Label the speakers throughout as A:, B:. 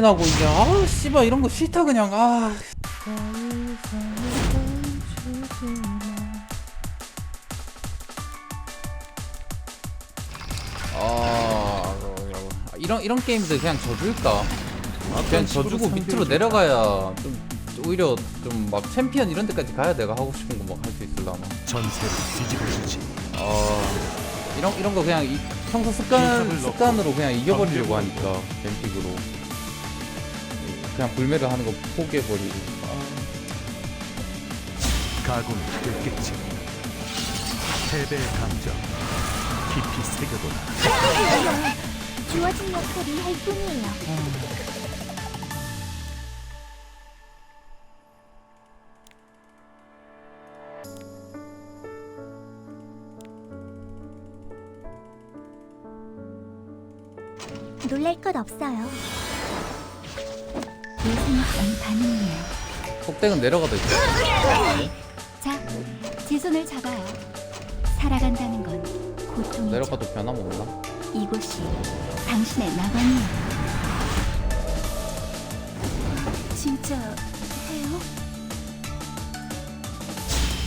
A: 나고 이제 아 씨발 이런 거 싫다 그냥 아 아, 이런 이런 게임들 그냥 져줄까? 그냥 져주고 밑으로 내려가야 좀 오히려 좀 막 챔피언 이런 데까지 가야 내가 하고 싶은 거 막 할 수 있을라나.
B: 전세를 뒤집어 주지.
A: 아 이런 이런 거 그냥 이, 평소 습관
B: 넣고
A: 습관으로 그냥 이겨버리려고 하니까 뱀픽으로 그냥 불매를 하는 거 포기해버리고.
B: 가고는 됐겠지. 패배의 감정 깊이 새겨둬라.
C: 주어진 역할을 할 뿐이에요. 놀랄 것 없어요. 반응이에요.
A: 속댁은 내려가도 있어.
C: 자, 제 손을 잡아요. 살아간다는 건 고통이죠.
A: 내려가도 변함없나?
C: 이곳이 당신의 낙원이에요. 진짜 해요?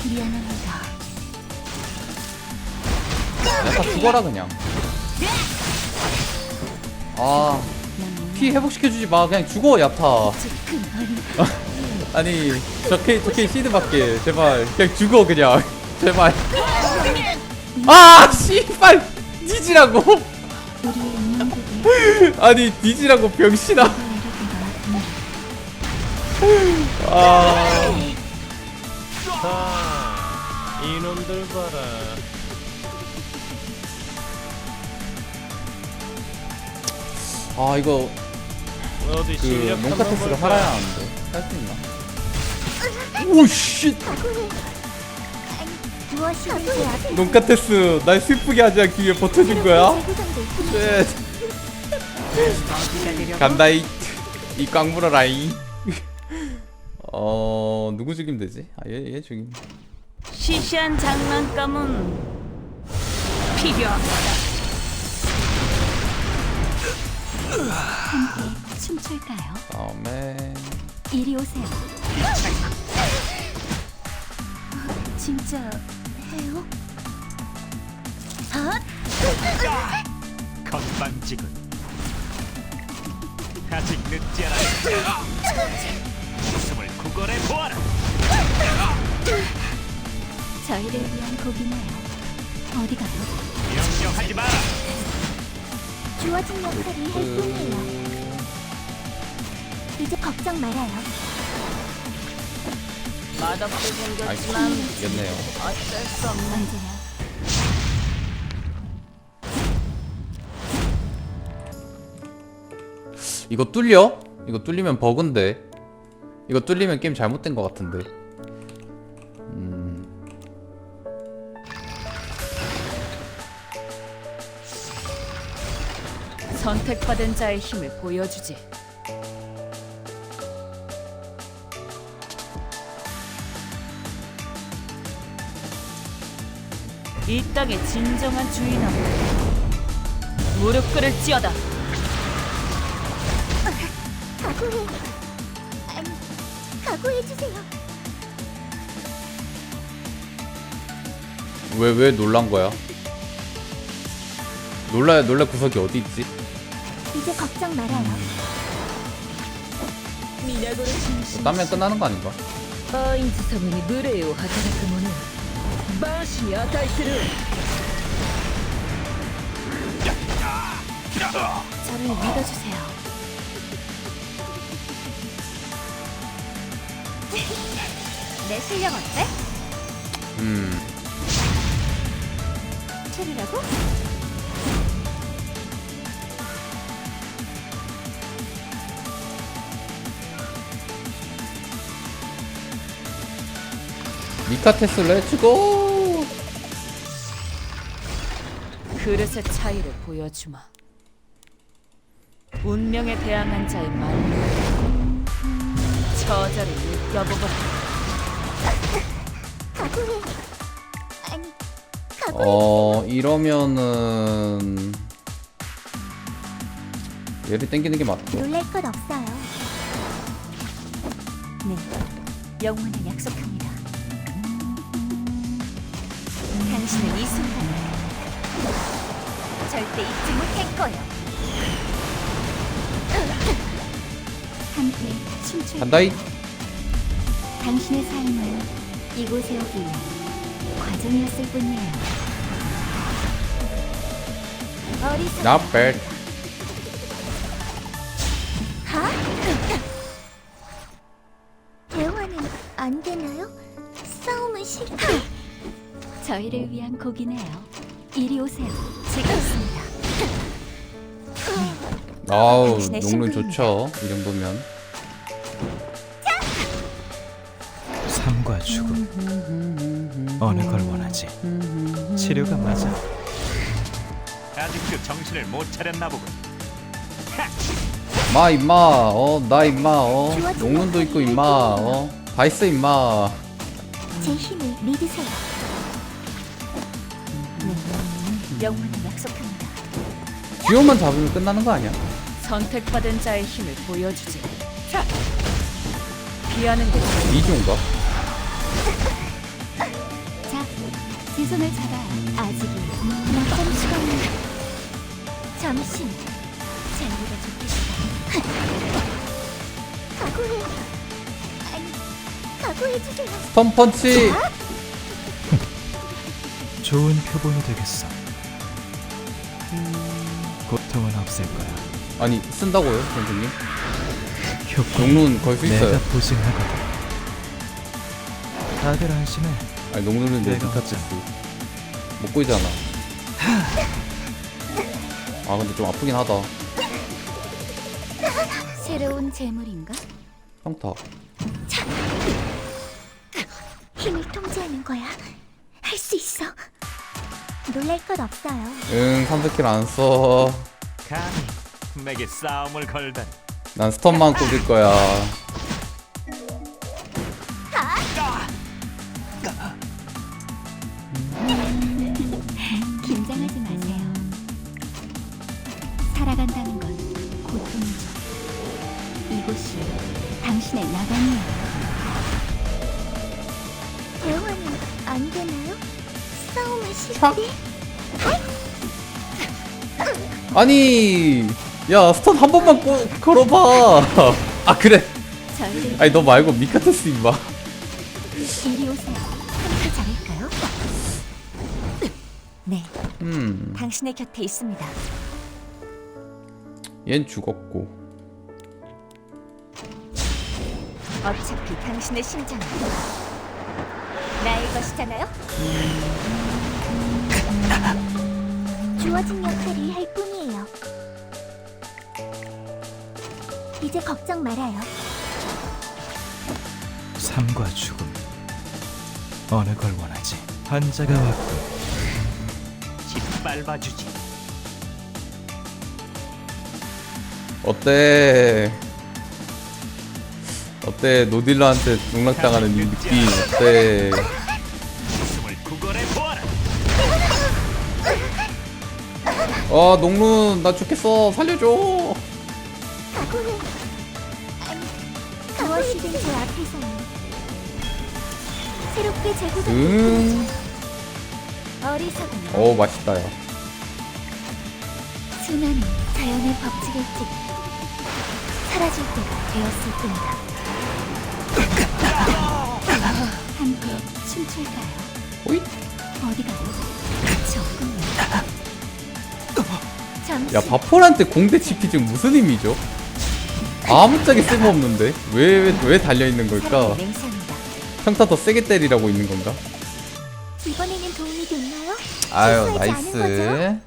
C: 미안합니다.
A: 내가 죽어라 그냥. 아,
C: 난
A: 피 회복시켜주지 마. 그냥 죽어, 야타.
C: 큰 어린
A: 아니, 저케, 저케 시드 밖에. 제발. 그냥 죽어, 그냥. 제발. 아, 씨발! 뒤지라고! 아니, 뒤지라고, 병신아. 아.
B: 아, 이놈들 봐라.
A: 아, 이거, 그, 롱카테스를
B: 볼까?
A: 할아야 하는데. 할 수 있나? 오, 씨!
C: 무엇이 제 앞에
A: 롱카테스, 날 슬프게 하지 않기 위해 버텨준 거야? 쉣. 간다 이. 이 깡물어 라이. 어, 누구 죽이면 되지? 아, 얘, 얘 죽이면.
D: 시시한 장난감은 필요합니다.
C: 춤출까요?
A: 다음에.
C: 이리 오세요. 진짜 해요? 아,
B: 건방지군. 아직 늦지 않았다. 숨을 구걸해 보아라.
C: 저희를 위한 곡이네요. 어디 가요?
B: 명령하지 마라.
C: 주어진 역할을 할 뿐이에요.
A: 그...
C: 이제 걱정 말아요.
D: 맛없게
A: 아이,
D: 생겼지만
A: 이겼네요.
D: 어쩔 수 없는
C: 언제나
A: 이거 뚫려? 이거 뚫리면 버그인데. 이거 뚫리면 게임 잘못된 것 같은데. 음.
D: 선택받은 자의 힘을 보여주지. 이 땅의 진정한 주인은 무릎 꿇을지어다.
C: 각오해. 아니, 각오해 주세요.
A: 왜, 왜 놀란 거야? 놀라야 놀랄 구석이 어디 있지?
C: 이제 걱정 말아요.
D: 미나고를 중심.
A: 땀면 끝나는 거 아닌가?
D: アインズ様に無礼を働く者は 万死に値する
C: 저를 믿어주세요. 내 실력 어때?
A: 음.
C: 체리라고?
A: 미카테스 렛츠고!
D: 그릇의 차이를 보여주마. 운명에 대항한 자의 말로 저자를 느껴보거라.
C: 아니.
A: 어, 이러면은. 얘를 땡기는 게 맞죠
C: 놀랄 것 없어요. 네, 영원을 약속합니다. 당신은 이 순간을 절대 잊지 못할 거예요. 함께 춤출
A: 간다이
C: 당신의 삶은 이곳에 오기 위한 과정이었을 뿐이에요. 어리석
A: Not bad
C: 하? 대화는 안 되나요? 싸움은 싫다. 저희를 위한 곡이네요. 이리 오세요. 제가 있습니다.
A: 아우
C: 당신의
A: 농론
C: 신분입니다.
A: 좋죠 이 정도면
B: 삶과 죽음 어느 걸 원하지? 치료가 맞아. 아직도 정신을 못 차렸나 보군.
A: 마 임마 어나 임마 어 농론도 있고 임마 어다 있어 임마
C: 제 힘을 믿으세요. 영원을 약속합니다.
A: 듀오만 잡으면 끝나는 거 아니야?
D: 선택받은 자의 힘을 보여주지. 자, 피하는 게
A: 이중가?
C: 자, 제 손을 잡아요. 아직이 낮잠 시간입니다. 잠시 잘 믿어주겠다. 각오해. 아니, 각오해 주세요.
A: 스톰 펀치
B: 좋은 표본이 되겠어. 고통은 없을 거야.
A: 아니 쓴다고요 선생님?
B: 효과
A: 농론 걸수 있어요
B: 내가 보증하거든. 다들 안심해.
A: 아니 내
B: 내가
A: 디카체스 못 보이잖아 아 근데 좀 아프긴 하다
C: 새로운 재물인가?
A: 평타
C: 힘을 통제하는 거야. 할 수 있어. 놀랄 것 없어요.
A: 응 3스킬 안 써
B: 감히 내게 싸움을 걸다니.
A: 난 스턴만 꽂을 거야 아니 야 스턴 한 번만 꼬, 걸어봐 아 그래 아니 너 말고 미카테스 임마
C: 이리 오세요. 함께 잘할까요? 네,
A: 음
C: 당신의 곁에 있습니다.
A: 얜 죽었고
C: 어차피 당신의 심장은 나의 것이잖아요. 주어진 역할을 할 뿐이에요. 이제 걱정 말아요.
B: 삶과 죽음 어느 걸 원하지? 환자가 왔군. 짓밟아주지.
A: 어때 어때 노딜러한테 농락당하는 이 느낌 어때
B: 아
A: 농룬 나 죽겠어 살려줘
C: 각오해. 아니, 무엇이든 제 앞에서는 새롭게 제고된
A: 응.
C: 어리석은
A: 어 맛있다 야
C: 순환은 자연의 법칙일지 사라질 때가 되었을 뿐이다.
A: 야 바폴한테 공대 치피 지금 무슨 의미죠? 아무짝에 쓸모없는데 왜왜왜 달려있는 걸까? 평타 더 세게 때리라고 있는 건가?
C: 이번에는 도움이 됐나요?
A: 아유
C: 실수하지 않은 거죠?
A: 나이스